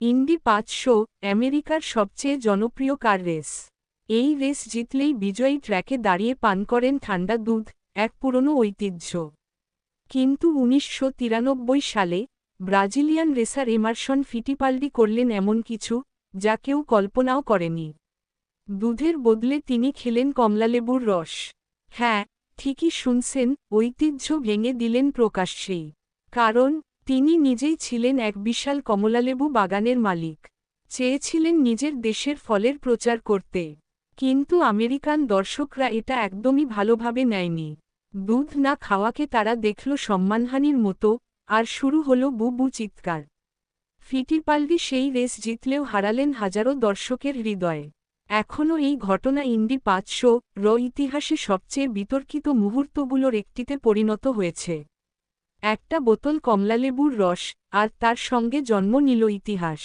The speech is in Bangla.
ইন্ডি পাঁচশো, আমেরিকার সবচেয়ে জনপ্রিয় কার রেস। এই রেস জিতলেই বিজয়ী ট্র্যাকে দাঁড়িয়ে পান করেন ঠান্ডা দুধ, এক পুরনো ঐতিহ্য। কিন্তু উনিশশো তিরানব্বই সালে ব্রাজিলিয়ান রেসার এমারসন ফিটিপাল্ডি করলেন এমন কিছু, যা কেউ কল্পনাও করেনি। দুধের বদলে তিনি খেলেন কমলালেবুর রস। হ্যাঁ ঠিকই শুনছেন, ঐতিহ্য ভেঙে দিলেন প্রকাশ্যেই। কারণ তিনি নিজেই ছিলেন এক বিশাল কমলালেবু বাগানের মালিক। চেয়েছিলেন নিজের দেশের ফলের প্রচার করতে। কিন্তু আমেরিকান দর্শকরা এটা একদমই ভালোভাবে নেয়নি। দুধ না খাওয়াকে তারা দেখল সম্মানহানির মতো, আর শুরু হল বু বু চিৎকার। ফিটিপাল্ডি সেই রেস জিতলেও হারালেন হাজারো দর্শকের হৃদয়ে। এখনও এই ঘটনা ইন্ডি পাঁচশো, র ইতিহাসে সবচেয়ে বিতর্কিত মুহূর্তগুলোর একটিতে পরিণত হয়েছে। একটা বোতল কমলালেবুর রস আর তার সঙ্গে জন্ম নিল ইতিহাস।